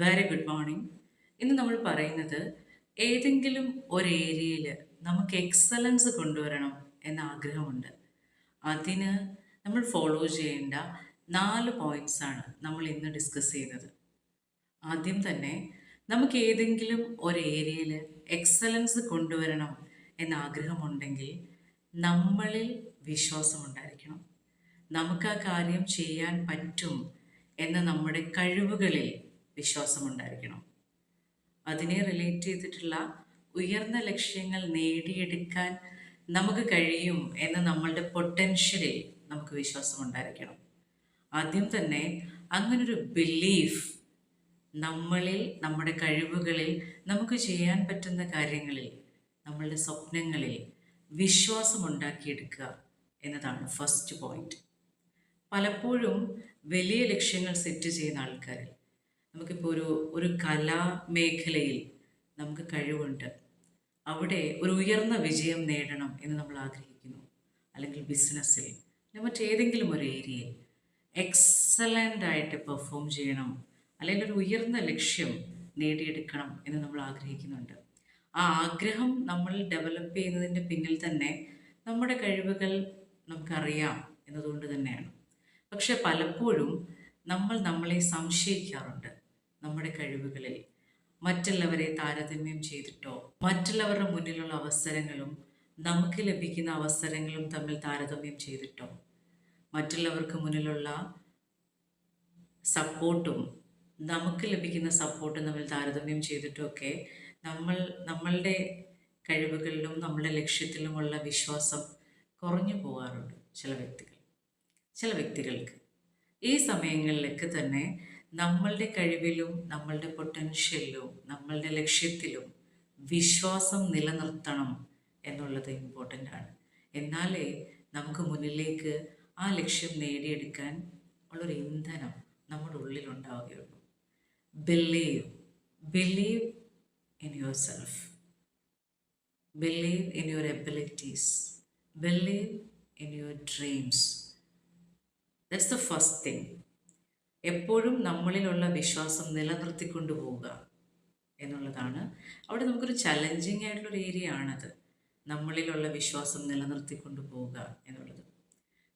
Very good morning ഇന്ന് നമ്മൾ പറയുന്നത് ഏതെങ്കിലും ഒരു ഏരിയയിൽ നമുക്ക് എക്സലൻസ് കൊണ്ടുവരണം എന്ന ആഗ്രഹമുണ്ട്. അതിന് നമ്മൾ ഫോളോ ചെയ്യേണ്ട നാല് പോയിന്റ്സ് ആണ് നമ്മൾ ഇന്ന് ഡിസ്കസ് ചെയ്തത് ആദ്യം തന്നെ നമുക്ക് ഏതെങ്കിലും ഒരു ഏരിയയിൽ എക്സലൻസ് കൊണ്ടുവരണം എന്ന ആഗ്രഹമുണ്ടെങ്കിൽ നമ്മളിൽ വിശ്വാസമുണ്ടായിരിക്കണം നമുക്ക് ആ കാര്യം ചെയ്യാൻ പറ്റും എന്ന നമ്മുടെ കഴിവുകളിൽ വിശ്വാസമുണ്ടായിരിക്കണം. അതിനെ റിലേറ്റ് ചെയ്തിട്ടുള്ള ഉയർന്ന ലക്ഷ്യങ്ങൾ നേടിയെടുക്കാൻ നമുക്ക് കഴിയും എന്ന നമ്മളുടെ പൊട്ടൻഷ്യലിൽ നമുക്ക് വിശ്വാസം ഉണ്ടായിരിക്കണം ആദ്യം തന്നെ അങ്ങനൊരു ബിലീഫ് നമ്മളിൽ നമ്മുടെ കഴിവുകളിൽ നമുക്ക് ചെയ്യാൻ പറ്റുന്ന കാര്യങ്ങളിൽ നമ്മളുടെ സ്വപ്നങ്ങളിൽ വിശ്വാസം ഉണ്ടാക്കിയെടുക്കുക എന്നതാണ് ഫസ്റ്റ് പോയിന്റ് പലപ്പോഴും വലിയ ലക്ഷ്യങ്ങൾ സെറ്റ് ചെയ്യുന്ന ആൾക്കാരിൽ നമുക്കിപ്പോൾ ഒരു ഒരു കലാ മേഖലയിൽ നമുക്ക് കഴിവുണ്ട്. അവിടെ ഒരു ഉയർന്ന വിജയം നേടണം എന്ന് നമ്മൾ ആഗ്രഹിക്കുന്നു. അല്ലെങ്കിൽ ബിസിനസ്സിൽ മറ്റേതെങ്കിലും ഒരു ഏരിയയിൽ. എക്സലന്റ് ആയിട്ട് പെർഫോം ചെയ്യണം. അല്ലെങ്കിൽ ഒരു ഉയർന്ന ലക്ഷ്യം നേടിയെടുക്കണം എന്ന് നമ്മൾ ആഗ്രഹിക്കുന്നുണ്ട്. ആ ആഗ്രഹം നമ്മൾ ഡെവലപ്പ് ചെയ്യുന്നതിന്റെ പിന്നിൽ തന്നെ നമ്മുടെ കഴിവുകൾ നമുക്കറിയാം എന്നതുകൊണ്ട് തന്നെയാണ്. പക്ഷെ പലപ്പോഴും നമ്മൾ നമ്മളെ സംശയിക്കാറുണ്ട്. നമ്മുടെ കഴിവുകളിൽ. മറ്റുള്ളവരെ താരതമ്യം ചെയ്തിട്ടോ മറ്റുള്ളവരുടെ മുന്നിലുള്ള അവസരങ്ങളും നമുക്ക് ലഭിക്കുന്ന അവസരങ്ങളും തമ്മിൽ താരതമ്യം ചെയ്തിട്ടോ മറ്റുള്ളവർക്ക് മുന്നിലുള്ള സപ്പോർട്ടും നമുക്ക് ലഭിക്കുന്ന സപ്പോർട്ടും തമ്മിൽ താരതമ്യം ചെയ്തിട്ടൊക്കെ നമ്മൾ നമ്മളുടെ കഴിവുകളിലും നമ്മളുടെ ലക്ഷ്യത്തിലുമുള്ള വിശ്വാസം കുറഞ്ഞു പോകാറുണ്ട് ചില വ്യക്തികൾ ചില വ്യക്തികൾക്ക്. ഈ സമയങ്ങളിലൊക്കെ തന്നെ നമ്മളുടെ കഴിവിലും നമ്മളുടെ പൊട്ടൻഷ്യലിലും നമ്മളുടെ ലക്ഷ്യത്തിലും വിശ്വാസം നിലനിർത്തണം എന്നുള്ളത് ഇമ്പോർട്ടന്റ് ആണ്. എന്നാലേ നമുക്ക് മുന്നിലേക്ക് ആ ലക്ഷ്യം നേടിയെടുക്കാൻ ഉള്ളൊരു ഇന്ധനം നമ്മുടെ ഉള്ളിൽ ഉണ്ടാവുകയുള്ളൂ believe believe in yourself believe in your abilities believe in your dreams that's the first thing എപ്പോഴും നമ്മളിലുള്ള വിശ്വാസം നിലനിർത്തിക്കൊണ്ടു പോവുക എന്നുള്ളതാണ്. അവിടെ നമുക്കൊരു ചലഞ്ചിങ് ആയിട്ടുള്ളൊരു ഏരിയ ആണത്. നമ്മളിലുള്ള വിശ്വാസം നിലനിർത്തിക്കൊണ്ടു പോവുക എന്നുള്ളത്.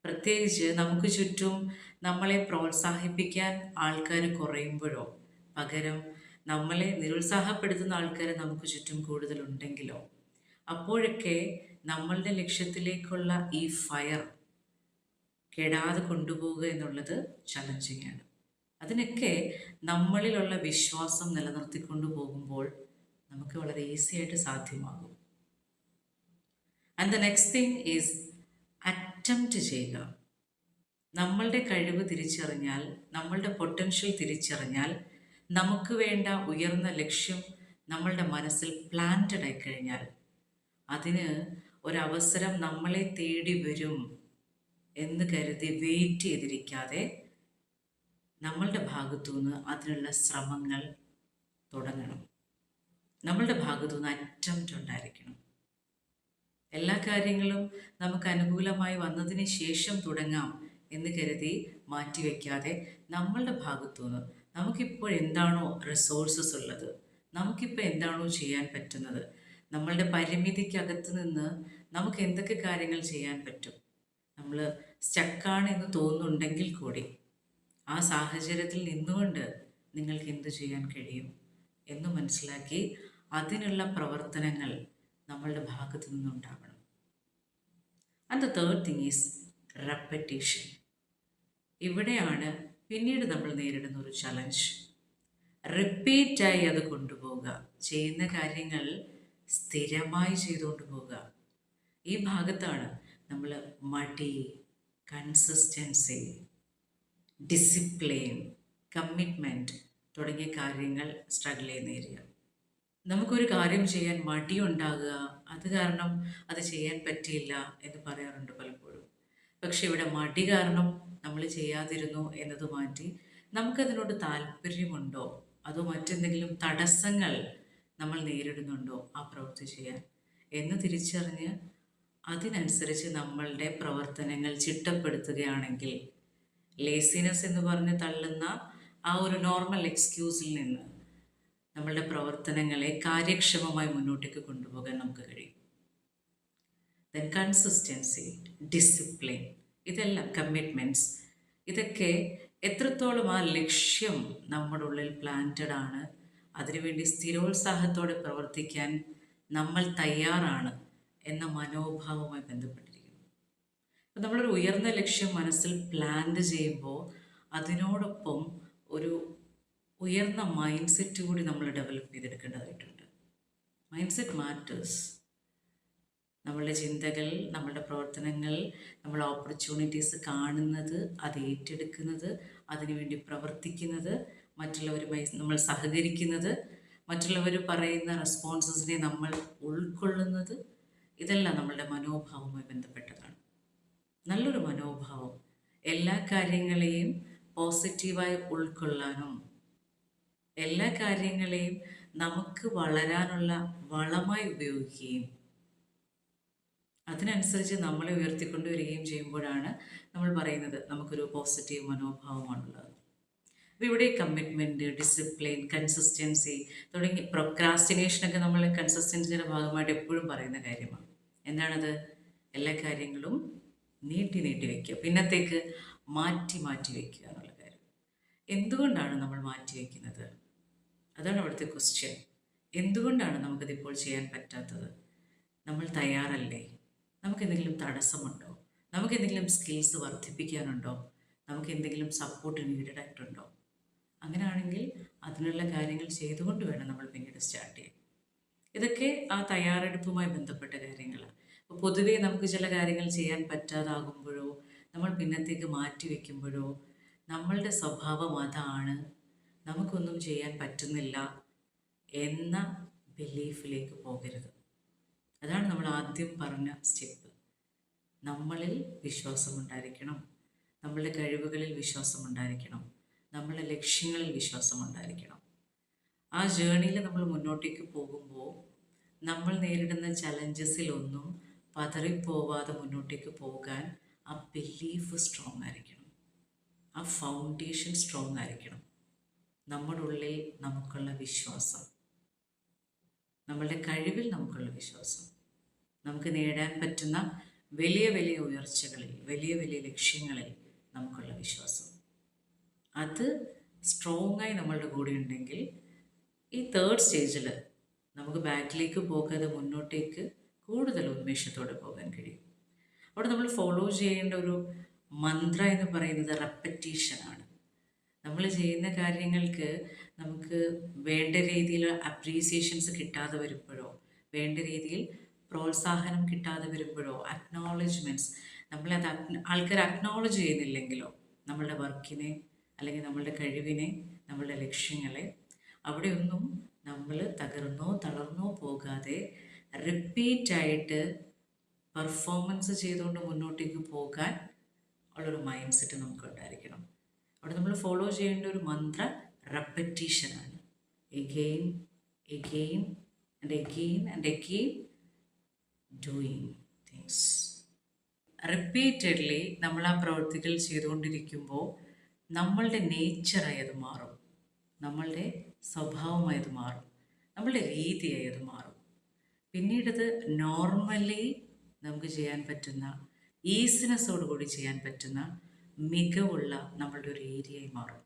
പ്രത്യേകിച്ച് നമുക്ക് ചുറ്റും നമ്മളെ പ്രോത്സാഹിപ്പിക്കാൻ ആൾക്കാർ കുറയുമ്പോഴോ പകരം നമ്മളെ നിരുത്സാഹപ്പെടുത്തുന്ന ആൾക്കാർ നമുക്ക് ചുറ്റും കൂടുതലുണ്ടെങ്കിലോ അപ്പോഴൊക്കെ നമ്മളുടെ ലക്ഷ്യത്തിലേക്കുള്ള ഈ ഫയർ കെടാതെ കൊണ്ടുപോവുക എന്നുള്ളത് ചലഞ്ചിങ് ആണ്. അതിനൊക്കെ നമ്മളിലുള്ള വിശ്വാസം നിലനിർത്തിക്കൊണ്ടു പോകുമ്പോൾ നമുക്ക് വളരെ ഈസി ആയിട്ട് സാധ്യമാകും. And the next thing is attempt ചെയ്യുക. നമ്മളുടെ കഴിവ് തിരിച്ചറിഞ്ഞാൽ നമ്മളുടെ പൊട്ടൻഷ്യൽ തിരിച്ചറിഞ്ഞാൽ നമുക്ക് വേണ്ട ഉയർന്ന ലക്ഷ്യം നമ്മളുടെ മനസ്സിൽ പ്ലാന്റഡ് ആയി കഴിഞ്ഞാൽ അതിന് ഒരവസരം നമ്മളെ തേടി വരും എന്ന് കരുതി വെയിറ്റ് ചെയ്തിരിക്കാതെ നമ്മളുടെ ഭാഗത്തു നിന്ന് അതിനുള്ള ശ്രമങ്ങൾ തുടങ്ങണം. നമ്മളുടെ ഭാഗത്തു നിന്ന് അറ്റംപ്റ്റ് ഉണ്ടായിരിക്കണം. എല്ലാ കാര്യങ്ങളും നമുക്ക് അനുകൂലമായി വന്നതിന് ശേഷം തുടങ്ങാം എന്ന് കരുതി മാറ്റിവെക്കാതെ നമ്മളുടെ ഭാഗത്തു നിന്ന് നമുക്കിപ്പോൾ എന്താണോ റിസോഴ്സസ് ഉള്ളത് നമുക്കിപ്പോൾ എന്താണോ ചെയ്യാൻ പറ്റുന്നത് നമ്മളുടെ പരിമിതിക്കകത്ത് നിന്ന് നമുക്ക് എന്തൊക്കെ കാര്യങ്ങൾ ചെയ്യാൻ പറ്റും നമ്മൾ സ്റ്റക്കാണ് എന്ന് തോന്നുന്നുണ്ടെങ്കിൽ കൂടി ആ സാഹചര്യത്തിൽ നിന്നുകൊണ്ട് നിങ്ങൾക്ക് എന്തു ചെയ്യാൻ കഴിയും എന്ന് മനസ്സിലാക്കി അതിനുള്ള പ്രവർത്തനങ്ങൾ നമ്മളുടെ ഭാഗത്തു നിന്നുണ്ടാവണം. And the third thing is repetition ഇവിടെയാണ് പിന്നീട് നമ്മൾ നേരിടുന്ന ഒരു ചലഞ്ച് റിപ്പീറ്റായി അത് കൊണ്ടുപോവുക. ചെയ്യുന്ന കാര്യങ്ങൾ സ്ഥിരമായി ചെയ്തുകൊണ്ട് പോവുക. ഈ ഭാഗത്താണ് നമ്മൾ മടി കൺസിസ്റ്റൻസി ഡിസിപ്ലിൻ കമ്മിറ്റ്മെന്റ് തുടങ്ങിയ കാര്യങ്ങൾ സ്ട്രഗിൾ ചെയ്യുന്ന ഏരിയ നമുക്കൊരു കാര്യം ചെയ്യാൻ മടിയുണ്ടാകുക അത് കാരണം അത് ചെയ്യാൻ പറ്റിയില്ല എന്ന് പറയാറുണ്ട് പലപ്പോഴും. പക്ഷെ ഇവിടെ മടി കാരണം നമ്മൾ ചെയ്യാതിരുന്നു എന്നത് മാറ്റി നമുക്കതിനോട് താല്പര്യമുണ്ടോ? അതോ മറ്റെന്തെങ്കിലും തടസ്സങ്ങൾ നമ്മൾ നേരിടുന്നുണ്ടോ ആ പ്രവൃത്തി ചെയ്യാൻ? എന്ന് തിരിച്ചറിഞ്ഞ് അതിനനുസരിച്ച് നമ്മളുടെ പ്രവർത്തനങ്ങൾ ചിട്ടപ്പെടുത്തുകയാണെങ്കിൽ ലേസിനെസ് എന്ന് പറഞ്ഞ് തള്ളുന്ന ആ ഒരു നോർമൽ എക്സ്ക്യൂസിൽ നിന്ന് നമ്മളുടെ പ്രവർത്തനങ്ങളെ കാര്യക്ഷമമായി മുന്നോട്ടേക്ക് കൊണ്ടുപോകാൻ നമുക്ക് കഴിയും. ദെൻ കൺസിസ്റ്റൻസി ഡിസിപ്ലിൻ ഇതെല്ലാം കമ്മിറ്റ്മെന്റ്സ് ഇതൊക്കെ എത്രത്തോളം ആ ലക്ഷ്യം നമ്മുടെ ഉള്ളിൽ പ്ലാന്റഡ് ആണ് അതിനുവേണ്ടി സ്ഥിരോത്സാഹത്തോടെ പ്രവർത്തിക്കാൻ നമ്മൾ തയ്യാറാണ് എന്ന മനോഭാവവുമായി ബന്ധപ്പെട്ടിരിക്കുന്നു. അപ്പം നമ്മളൊരു ഉയർന്ന ലക്ഷ്യം മനസ്സിൽ പ്ലാൻ ചെയ്യുമ്പോൾ അതിനോടൊപ്പം ഒരു ഉയർന്ന മൈൻഡ് സെറ്റ് കൂടി നമ്മൾ ഡെവലപ്പ് ചെയ്തെടുക്കേണ്ടതായിട്ടുണ്ട്. മൈൻഡ് സെറ്റ് മാറ്റേഴ്സ് നമ്മളുടെ ചിന്തകൾ നമ്മളുടെ പ്രവർത്തനങ്ങൾ നമ്മൾ ഓപ്പർച്യൂണിറ്റീസ് കാണുന്നത് അത് ഏറ്റെടുക്കുന്നത് അതിനുവേണ്ടി പ്രവർത്തിക്കുന്നത് മറ്റുള്ളവരുമായി നമ്മൾ സഹകരിക്കുന്നത് മറ്റുള്ളവർ പറയുന്ന റെസ്പോൺസസിനെ നമ്മൾ ഉൾക്കൊള്ളുന്നത് ഇതെല്ലാം നമ്മളുടെ മനോഭാവവുമായി ബന്ധപ്പെട്ടതാണ്. നല്ലൊരു മനോഭാവം. എല്ലാ കാര്യങ്ങളെയും പോസിറ്റീവായി ഉൾക്കൊള്ളാനും എല്ലാ കാര്യങ്ങളെയും നമുക്ക് വളരാനുള്ള വളമായി ഉപയോഗിക്കുകയും അതിനനുസരിച്ച് നമ്മളെ ഉയർത്തിക്കൊണ്ടുവരികയും ചെയ്യുമ്പോഴാണ് നമ്മൾ പറയുന്നത് നമുക്കൊരു പോസിറ്റീവ് മനോഭാവമാണുള്ളത്. അപ്പോൾ ഇവിടെ കമ്മിറ്റ്മെന്റ് ഡിസിപ്ലിൻ കൺസിസ്റ്റൻസി തുടങ്ങി പ്രൊക്രാസ്റ്റിനേഷനൊക്കെ നമ്മൾ കൺസിസ്റ്റൻസിയുടെ ഭാഗമായിട്ട് എപ്പോഴും പറയുന്ന കാര്യമാണ്. എന്താണത്? എല്ലാ കാര്യങ്ങളും നീട്ടി നീട്ടി വയ്ക്കുക പിന്നത്തേക്ക് മാറ്റി മാറ്റി വയ്ക്കുക എന്നുള്ള കാര്യം. എന്തുകൊണ്ടാണ് നമ്മൾ മാറ്റി വയ്ക്കുന്നത് അതാണ് അവിടുത്തെ ക്വസ്റ്റ്യൻ എന്തുകൊണ്ടാണ് നമുക്കതിപ്പോൾ ചെയ്യാൻ പറ്റാത്തത്? നമ്മൾ തയ്യാറല്ലേ? നമുക്ക് എന്തെങ്കിലും തടസ്സമുണ്ടോ? നമുക്ക് എന്തെങ്കിലും സ്കിൽസ് വർദ്ധിപ്പിക്കാനുണ്ടോ? നമുക്ക് എന്തെങ്കിലും സപ്പോർട്ട് നീഡഡ് ആയിട്ടുണ്ടോ? അങ്ങനെയാണെങ്കിൽ അതിനുള്ള കാര്യങ്ങൾ ചെയ്തുകൊണ്ട് വേണം നമ്മൾ പിന്നീട് സ്റ്റാർട്ട് ചെയ്യാൻ. ഇതൊക്കെ ആ തയ്യാറെടുപ്പുമായി ബന്ധപ്പെട്ട കാര്യങ്ങളാണ്. പൊതുവേ നമുക്ക് ചില കാര്യങ്ങൾ ചെയ്യാൻ പറ്റാതാകുമ്പോഴോ നമ്മൾ പിന്നത്തേക്ക് മാറ്റി വയ്ക്കുമ്പോഴോ നമ്മളുടെ സ്വഭാവം അതാണ്. നമുക്കൊന്നും ചെയ്യാൻ പറ്റുന്നില്ല എന്ന ബിലീഫിലേക്ക് പോകരുത്. അതാണ് നമ്മൾ ആദ്യം പറഞ്ഞ സ്റ്റെപ്പ്. നമ്മളിൽ വിശ്വാസമുണ്ടായിരിക്കണം. നമ്മളുടെ കഴിവുകളിൽ വിശ്വാസമുണ്ടായിരിക്കണം. നമ്മളുടെ ലക്ഷ്യങ്ങളിൽ വിശ്വാസമുണ്ടായിരിക്കണം. ആ ജേണിയിൽ നമ്മൾ മുന്നോട്ടേക്ക് പോകുമ്പോൾ നമ്മൾ നേരിടുന്ന ചലഞ്ചസിലൊന്നും പതറിപ്പോവാതെ മുന്നോട്ടേക്ക് പോകാൻ ആ ബിലീഫ് സ്ട്രോങ് ആയിരിക്കണം. ആ ഫൗണ്ടേഷൻ സ്ട്രോങ് ആയിരിക്കണം. നമ്മുടെ ഉള്ളിൽ നമുക്കുള്ള വിശ്വാസം. നമ്മളുടെ കഴിവിൽ നമുക്കുള്ള വിശ്വാസം. നമുക്ക് നേടാൻ പറ്റുന്ന വലിയ വലിയ ഉയർച്ചകളിൽ വലിയ വലിയ ലക്ഷ്യങ്ങളിൽ നമുക്കുള്ള വിശ്വാസം. അത് സ്ട്രോങ് ആയി നമ്മളുടെ കൂടെ ഉണ്ടെങ്കിൽ ഈ തേർഡ് സ്റ്റേജിൽ നമുക്ക് ബാക്കിലേക്ക് പോകാതെ മുന്നോട്ടേക്ക് കൂടുതൽ ഉന്മേഷത്തോടെ പോകാൻ കഴിയും. അവിടെ നമ്മൾ ഫോളോ ചെയ്യേണ്ട ഒരു മന്ത്ര എന്ന് പറയുന്നത് റെപ്പറ്റീഷനാണ് നമ്മൾ ചെയ്യുന്ന കാര്യങ്ങൾക്ക് നമുക്ക് വേണ്ട രീതിയിൽ അപ്രീസിയേഷൻസ് കിട്ടാതെ വരുമ്പോഴോ വേണ്ട രീതിയിൽ പ്രോത്സാഹനം കിട്ടാതെ വരുമ്പോഴോ അക്നോളജ്മെന്റ്സ് നമ്മളത് ആൾക്കാർ അക്നോളജ് ചെയ്യുന്നില്ലെങ്കിലോ നമ്മളുടെ വർക്കിനെ അല്ലെങ്കിൽ നമ്മളുടെ കഴിവിനെ നമ്മളുടെ ലക്ഷ്യങ്ങളെ അവിടെയൊന്നും നമ്മൾ തകർന്നോ തളർന്നോ പോകാതെ റിപ്പീറ്റായിട്ട് പെർഫോമൻസ് ചെയ്തുകൊണ്ട് മുന്നോട്ടേക്ക് പോകാൻ ഉള്ളൊരു മൈൻഡ് സെറ്റ് നമുക്ക് ഉണ്ടായിരിക്കണം അവിടെ നമ്മൾ ഫോളോ ചെയ്യേണ്ട ഒരു മന്ത്ര റെപ്പറ്റീഷനാണ് again again and again and again doing things repeatedly നമ്മൾ ആ പ്രവൃത്തികൾ ചെയ്തുകൊണ്ടിരിക്കുമ്പോൾ നമ്മളുടെ നേച്ചറായി അത് മാറും. നമ്മളുടെ സ്വഭാവമായി അത് മാറും. നമ്മളുടെ രീതിയായി അത് മാറും. പിന്നീടത് നോർമലി നമുക്ക് ചെയ്യാൻ പറ്റുന്ന ഈസിനെസ്സോടുകൂടി ചെയ്യാൻ പറ്റുന്ന മികവുള്ള നമ്മളുടെ ഒരു ഏരിയയായി മാറും.